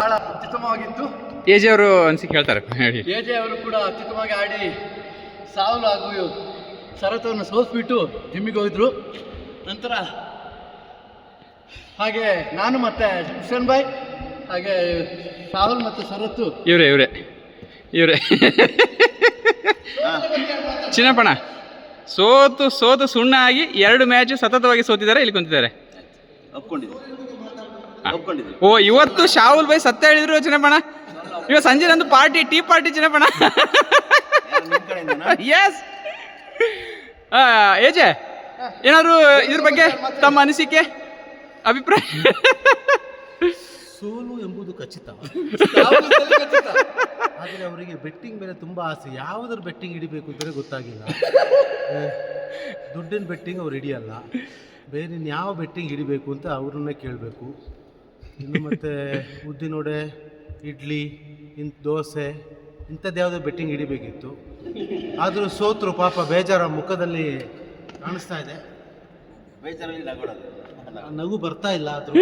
ಬಹಳ ಅತ್ಯುತ್ತಮವಾಗಿತ್ತು. A J ಅವರು ಅನ್ಸಿಕೆ ಹೇಳ್ತಾರೆ. ಹೇಳಿ. ಎ ಜೆ ಅವರು ಕೂಡ ಅತ್ಯುತ್ತಮವಾಗಿ ಆಡಿ ಸಾವಲು ಹಾಗೂ ಸರತವನ್ನು ಸೋಸ್ಬಿಟ್ಟು ಜಿಮ್ಮಿಗೆ ಹೋಗಿದ್ರು. ನಂತರ ಹಾಗೆ ನಾನು ಮತ್ತೆ ಕಿಶನ್ ಬಾಯ್ ಹಾಗೆ ಸಾಹುಲ್ ಮತ್ತು ಶರತ್ತು ಇವರೇ ಇವರೇ ಇವರೇ. ಚಿನ್ನಪ್ಪಣ ಸೋತು ಸೋತು ಸುಣ್ಣ ಆಗಿ ಎರಡು ಮ್ಯಾಚ್ ಸತತವಾಗಿ ಸೋತಿದ್ದಾರೆ ಇಲ್ಲಿ ಕುಂತಿದ್ದಾರೆ. ಆ. ಓ ಇವತ್ತು ಶಾವುಲ್ ಬೈ ಸತ್ಯ ಹೇಳಿದ್ರು ಚಿನ್ನಪ್ಪಣ ಇವತ್ತು ಸಂಜೆ ನಂದು ಪಾರ್ಟಿ ಟೀ ಪಾರ್ಟಿ ಚಿನ್ನಪ್ಪಣ ಎಸ್ ಏಜೆ ಏನಾದ್ರು ಇದ್ರ ಬಗ್ಗೆ ತಮ್ಮ ಅನಿಸಿಕೆ ಅಭಿಪ್ರಾಯ? ಸೋಲು ಎಂಬುದು ಖಚಿತ. ಆದರೆ ಅವರಿಗೆ ಬೆಟ್ಟಿಂಗ್ ಮೇಲೆ ತುಂಬಾ ಆಸೆ. ಯಾವುದ್ರ ಬೆಟ್ಟಿಂಗ್ ಹಿಡಿಬೇಕು ಅಂತಲೇ ಗೊತ್ತಾಗಿಲ್ಲ. ದುಡ್ಡಿನ ಬೆಟ್ಟಿಂಗ್ ಅವ್ರು ಹಿಡಿಯಲ್ಲ. ಬೇರೆ ಯಾವ ಬೆಟ್ಟಿಂಗ್ ಹಿಡಿಬೇಕು ಅಂತ ಅವ್ರನ್ನೇ ಕೇಳಬೇಕು. ಇನ್ನು ಮತ್ತು ಉದ್ದಿನೊಡೆ ಇಡ್ಲಿ ಇಂಥ ದೋಸೆ ಇಂಥದ್ದು ಯಾವುದೋ ಬೆಟ್ಟಿಂಗ್ ಹಿಡಿಬೇಕಿತ್ತು. ಆದರೂ ಸೋತರು ಪಾಪ ಬೇಜಾರ ಮುಖದಲ್ಲಿ ಕಾಣಿಸ್ತಾ ಇದೆ. ನಗು ಬರ್ತಾ ಇಲ್ಲ ಆದರೂ.